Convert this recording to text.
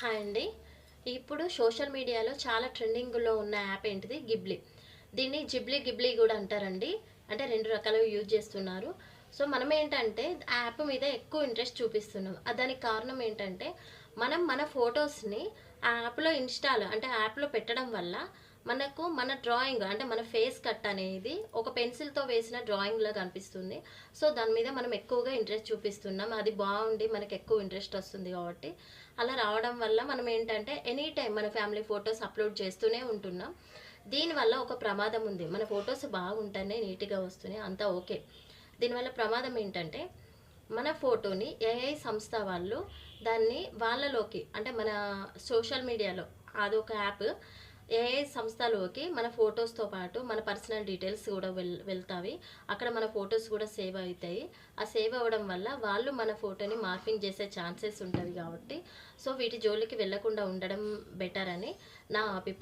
Hi అండి. ఇప్పుడు social మీడియాలో చాలా ట్రెండింగ్లో ఉన్న యాప్ ఏంటిది? గిబ్లీ. దీన్ని జిబ్లీ గిబ్లీ కూడా అంటారండి. అంటే రెండు రకాలుగా యూజ్ చేస్తున్నారు. సో మనం ఏంటంటే ఆ యాప్ మీద ఎక్కువ ఇంట్రెస్ట్ చూపిస్తున్నాం. దానికి కారణం ఏంటంటే మనం మన ఫొటోస్ని ఆ యాప్లో ఇన్స్టాల్ అంటే యాప్లో పెట్టడం వల్ల మనకు మన డ్రాయింగ్ అంటే మన ఫేస్ కట్ అనేది ఒక పెన్సిల్తో వేసిన డ్రాయింగ్లా కనిపిస్తుంది. సో దాని మీద మనం ఎక్కువగా ఇంట్రెస్ట్ చూపిస్తున్నాం. అది బాగుండి మనకు ఎక్కువ ఇంట్రెస్ట్ వస్తుంది కాబట్టి. అలా రావడం వల్ల మనం ఏంటంటే ఎనీ టైం మన ఫ్యామిలీ ఫొటోస్ అప్లోడ్ చేస్తూనే ఉంటున్నాం. దీనివల్ల ఒక ప్రమాదం ఉంది. మన ఫొటోస్ బాగుంటేనే నీట్గా వస్తున్నాయి. అంతా ఓకే. దీనివల్ల ప్రమాదం ఏంటంటే మన ఫోటోని ఏఐ సంస్థ వాళ్ళు దాన్ని వాళ్ళలోకి అంటే మన సోషల్ మీడియాలో అదొక యాప్ ఏఐ సంస్థలోకి మన ఫొటోస్తో పాటు మన పర్సనల్ డీటెయిల్స్ కూడా వెల్ వెళ్తాయి అక్కడ మన ఫొటోస్ కూడా సేవ్ అవుతాయి. ఆ సేవ్ అవ్వడం వల్ల వాళ్ళు మన ఫోటోని మార్పింగ్ చేసే ఛాన్సెస్ ఉంటుంది కాబట్టి. సో వీటి జోలికి వెళ్ళకుండా ఉండడం బెటర్ అని నా అభిప్రాయం.